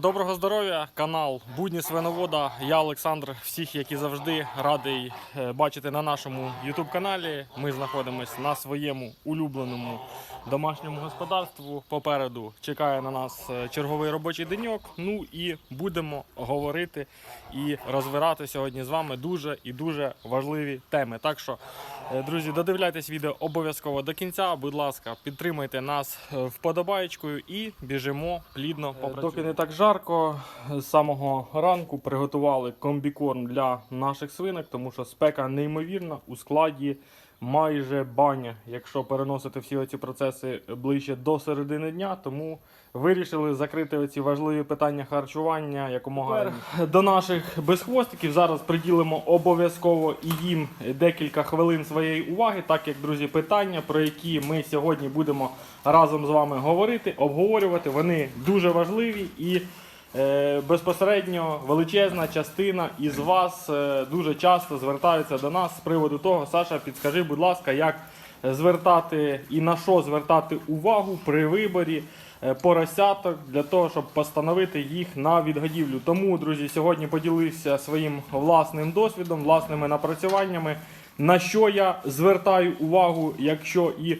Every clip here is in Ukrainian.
Доброго здоров'я, канал Будні Свиновода. Я Олександр. Всіх, які завжди радий е, бачити на нашому YouTube каналі. Ми знаходимося на своєму улюбленому домашньому господарству. Попереду чекає на нас е, черговий робочий деньок. Ну і будемо говорити і розбирати сьогодні з вами дуже і дуже важливі теми. Так що, е, друзі, додивляйтесь відео обов'язково до кінця. Будь ласка, підтримайте нас вподобаєчкою і біжимо плідно попрацювати. Так жарко, з самого ранку приготували комбікорм для наших свинок, тому що спека неймовірна у складі майже баня, якщо переносити всі ці процеси ближче до середини дня. Тому вирішили закрити оці важливі питання харчування якомога раніше. до наших безхвостиків. Зараз приділимо обов'язково і їм декілька хвилин своєї уваги, так як друзі, питання, про які ми сьогодні будемо разом з вами говорити, обговорювати. Вони дуже важливі і. Е, Безпосередньо величезна частина із вас е, дуже часто звертаються до нас з приводу того, Саша, підскажи, будь ласка, як звертати і на що звертати увагу при виборі е, поросяток для того, щоб постановити їх на відгодівлю. Тому, друзі, сьогодні поділився своїм власним досвідом, власними напрацюваннями, на що я звертаю увагу, якщо і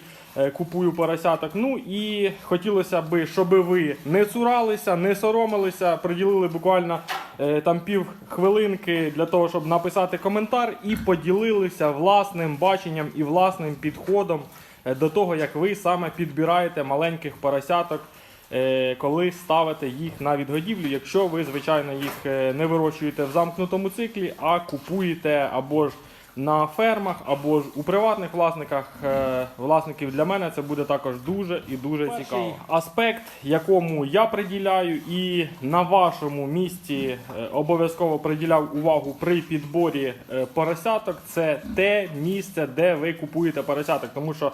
купую поросяток. Ну і хотілося б, щоб ви не цуралися, не соромилися, приділили буквально е, там пів хвилинки для того, щоб написати коментар і поділилися власним баченням і власним підходом е, до того, як ви саме підбираєте маленьких поросяток. е, Коли ставите їх на відгодівлю, якщо ви, звичайно, їх е, не вирощуєте в замкнутому циклі, а купуєте або ж на фермах, або ж у приватних власниках е, власників для мене це буде також дуже і дуже цікаво. Аспект, якому я приділяю, і на вашому місці е, обов'язково приділяв увагу при підборі е, поросяток, це те місце, де ви купуєте поросяток. Тому що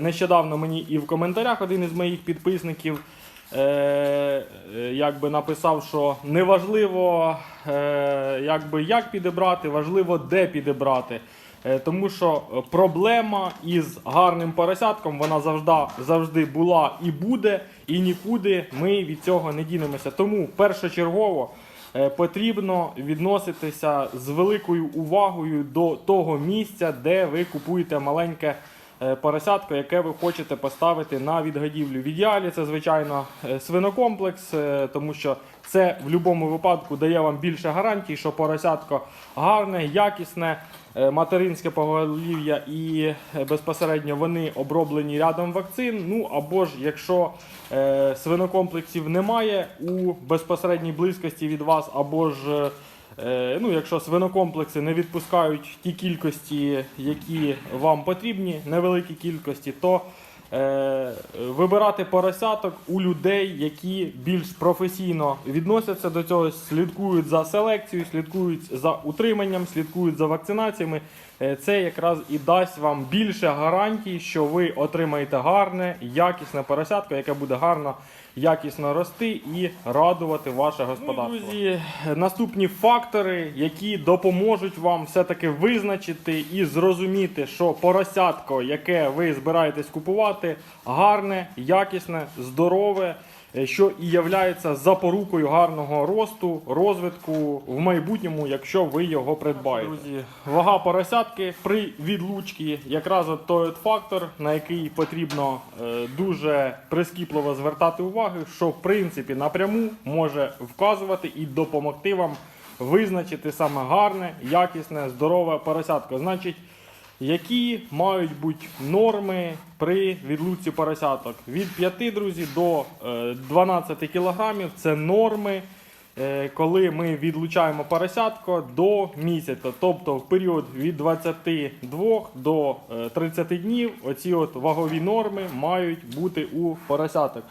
нещодавно мені і в коментарях один із моїх підписників. Е, е, якби написав, що неважливо, е, якби як підібрати, важливо де підібрати. Тому що проблема із гарним поросятком вона завжди, завжди була і буде, і нікуди ми від цього не дінемося. Тому першочергово потрібно відноситися з великою увагою до того місця, де ви купуєте маленьке поросятко, яке ви хочете поставити на відгодівлю. В ідеалі це, звичайно, е, свинокомплекс, е, тому що це в будь-якому випадку дає вам більше гарантій, що поросятко гарне, якісне, е, материнське поголів'я і е, безпосередньо вони оброблені рядом вакцин. Ну або ж якщо е, свинокомплексів немає у безпосередній близькості від вас, або ж е, Е, Ну, якщо свинокомплекси не відпускають ті кількості, які вам потрібні, невеликі кількості, то е, вибирати поросяток у людей, які більш професійно відносяться до цього, слідкують за селекцією, слідкують за утриманням, слідкують за вакцинаціями. Е, Це якраз і дасть вам більше гарантій, що ви отримаєте гарне, якісне поросятко, яке буде гарно, якісно рости і радувати ваше господарство. Ну, друзі, наступні фактори, які допоможуть вам все-таки визначити і зрозуміти, що поросятко, яке ви збираєтесь купувати, гарне, якісне, здорове. Е, Що і являється запорукою гарного росту, розвитку в майбутньому, якщо ви його придбаєте. Друзі, вага поросятки при відлучці якраз от той от фактор, на який потрібно е, дуже прискіпливо звертати увагу, що в принципі напряму може вказувати і допомогти вам визначити саме гарне, якісне, здорове поросятко. Значить, які мають бути норми при відлуці поросяток? Від 5, друзі, до е, 12 кілограмів це норми, е, коли ми відлучаємо поросятко до місяця. Тобто в період від 22 до е, 30 днів оці от вагові норми мають бути у поросяток.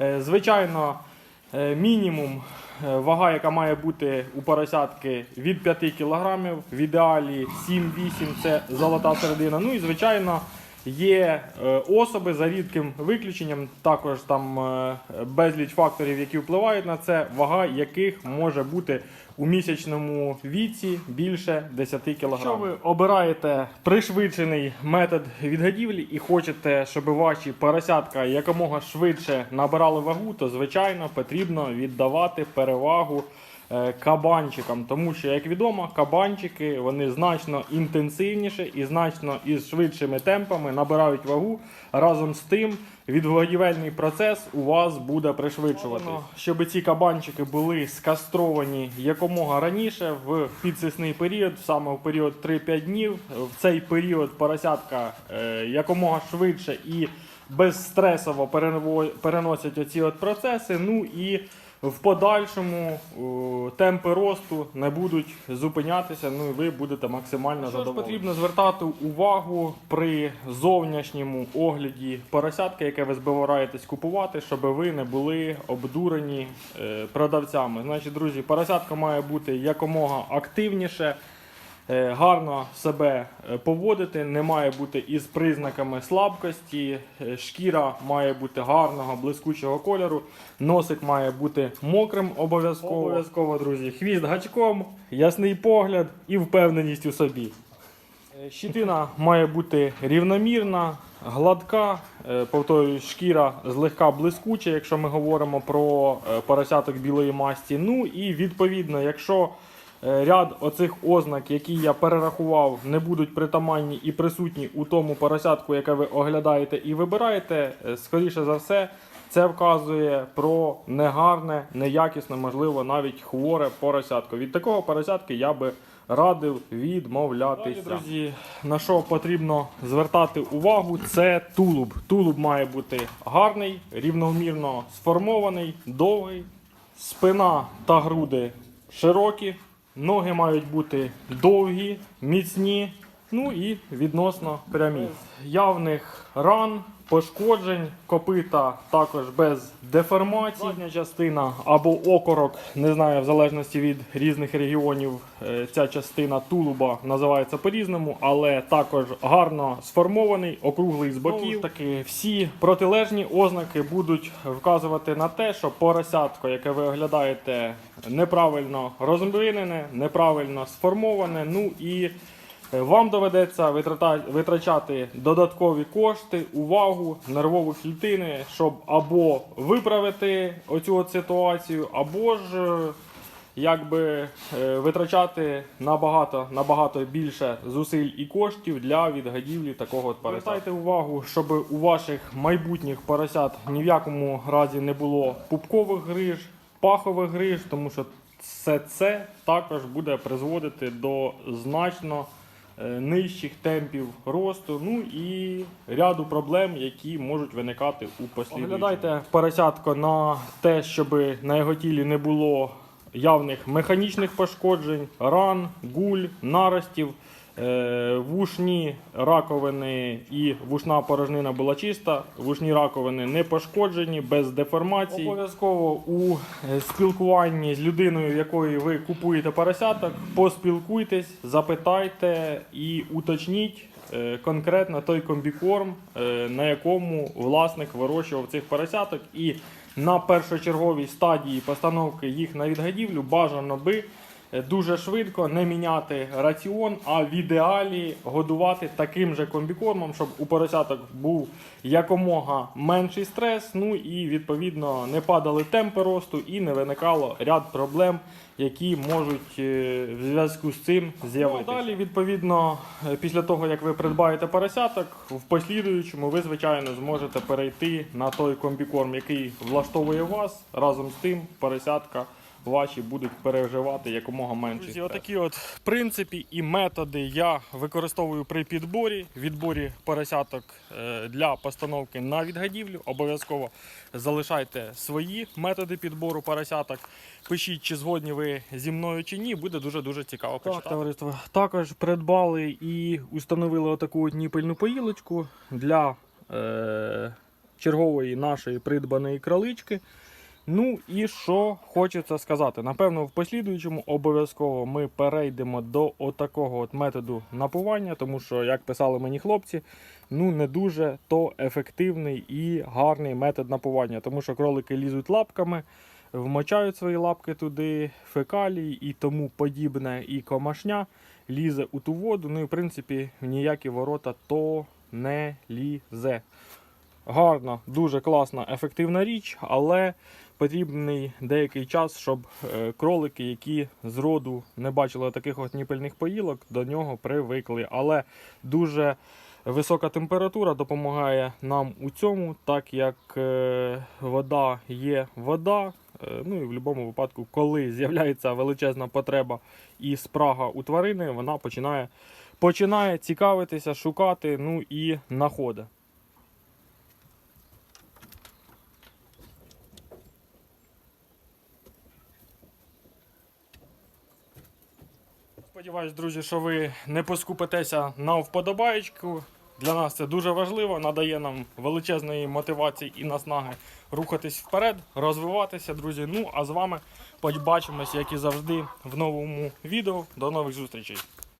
Е, Звичайно, е, мінімум е, вага, яка має бути у поросятки від 5 кг, в ідеалі 7-8 це золота середина. Ну і звичайно, Є е, особи за рідким виключенням, також там е, безліч факторів, які впливають на це, вага яких може бути у місячному віці більше 10 кг. Якщо ви обираєте пришвидшений метод відгодівлі і хочете, щоб ваші поросятка якомога швидше набирали вагу, то звичайно потрібно віддавати перевагу кабанчикам, тому що, як відомо, кабанчики вони значно інтенсивніше і значно із швидшими темпами набирають вагу. Разом з тим, відгодівельний процес у вас буде пришвидшувати. Щоб ці кабанчики були скастровані якомога раніше в підсисний період, саме в період 3-5 днів. В цей період поросятка е, якомога швидше і безстресово переносять оці от процеси. Ну і в подальшому о, темпи росту не будуть зупинятися, ну і ви будете максимально задоволені. Потрібно звертати увагу при зовнішньому огляді поросятки, яке ви збираєтесь купувати, щоб ви не були обдурені е, продавцями. Значить, друзі, поросятка має бути якомога активніше. Е, Гарно себе е, поводити, не має бути із признаками слабкості. е, Шкіра має бути гарного, блискучого кольору. Носик має бути мокрим обов'язково. Обов'язково, друзі. Хвіст гачком, ясний погляд і впевненість у собі. Щитина має бути рівномірна, гладка, повторюю, шкіра злегка блискуча, якщо ми говоримо про поросяток білої масті. Ну і відповідно, якщо ряд оцих ознак, які я перерахував, не будуть притаманні і присутні у тому поросятку, яке ви оглядаєте і вибираєте, е, скоріше за все. Це вказує про негарне, неякісне, можливо, навіть хворе поросятко. Від такого поросятки я би радив відмовлятися. Далі, друзі, на що потрібно звертати увагу, це тулуб. Тулуб має бути гарний, рівномірно сформований, довгий, спина та груди широкі, ноги мають бути довгі, міцні, ну і відносно прямі. Явних ран, пошкоджень, копита також без деформації. Задня частина або окорок, не знаю, в залежності від різних регіонів, е, ця частина тулуба називається по-різному, але також гарно сформований, округлий з боків. Таки всі протилежні ознаки будуть вказувати на те, що поросятко, яке ви оглядаєте, неправильно розмринене, неправильно сформоване. Ну і Вам доведеться витрачати додаткові кошти, увагу, нервові клітини, щоб або виправити оцю от ситуацію, або ж е, якби е, витрачати набагато, набагато більше зусиль і коштів для відгадівлі такого от поросят. Звертайте увагу, щоб у ваших майбутніх поросят ні в якому разі не було пупкових гриж, пахових гриж, тому що все це також буде призводити до значно е, нижчих темпів росту, ну і ряду проблем, які можуть виникати у послідуючому. Оглядайте поросятко на те, щоб на його тілі не було явних механічних пошкоджень, ран, гуль, наростів. Е, Вушні раковини і вушна порожнина була чиста, вушні раковини не пошкоджені, без деформації. Обов'язково у спілкуванні з людиною, якої ви купуєте поросяток, поспілкуйтесь, запитайте і уточніть е, конкретно той комбікорм, е, на якому власник вирощував цих поросяток. І на першочерговій стадії постановки їх на відгадівлю бажано би дуже швидко не міняти раціон, а в ідеалі годувати таким же комбікормом, щоб у поросяток був якомога менший стрес, ну і відповідно не падали темпи росту і не виникало ряд проблем, які можуть е, в зв'язку з цим з'явитися. Ну, далі, відповідно, е, після того як ви придбаєте поросяток, в послідуючому ви звичайно зможете перейти на той комбікорм, який влаштовує вас. Разом з тим поросятка ваші будуть переживати якомога менше. Друзі, отакі от принципи і методи я використовую при підборі, відборі поросяток е, для постановки на відгадівлю. Обов'язково залишайте свої методи підбору поросяток. Пишіть, чи згодні ви зі мною чи ні. Буде дуже дуже цікаво почитати. Так, товариство. Також придбали і установили отаку от ніпельну поїлочку для е, чергової нашої придбаної кролички. Ну і що хочеться сказати. Напевно, в послідуючому обов'язково ми перейдемо до отакого от методу напування, тому що, як писали мені хлопці, ну не дуже то ефективний і гарний метод напування, тому що кролики лізуть лапками, вмочають свої лапки туди, фекалії і тому подібне, і комашня лізе у ту воду. Ну і в принципі ніякі ворота то не лізе. Гарна, дуже класна, ефективна річ, але потрібний деякий час, щоб е, кролики, які з роду не бачили таких от ніпельних поїлок, до нього привикли. Але дуже висока температура допомагає нам у цьому, так як е, вода є вода. е, Ну і в будь-якому випадку, коли з'являється величезна потреба і спрага у тварини, вона починає, починає цікавитися, шукати, ну і знаходить. Сподіваюсь, друзі, що ви не поскупитеся на вподобаєчку. Для нас це дуже важливо, надає нам величезної мотивації і наснаги рухатись вперед, розвиватися, друзі. Ну а з вами побачимось, як і завжди, в новому відео. До нових зустрічей.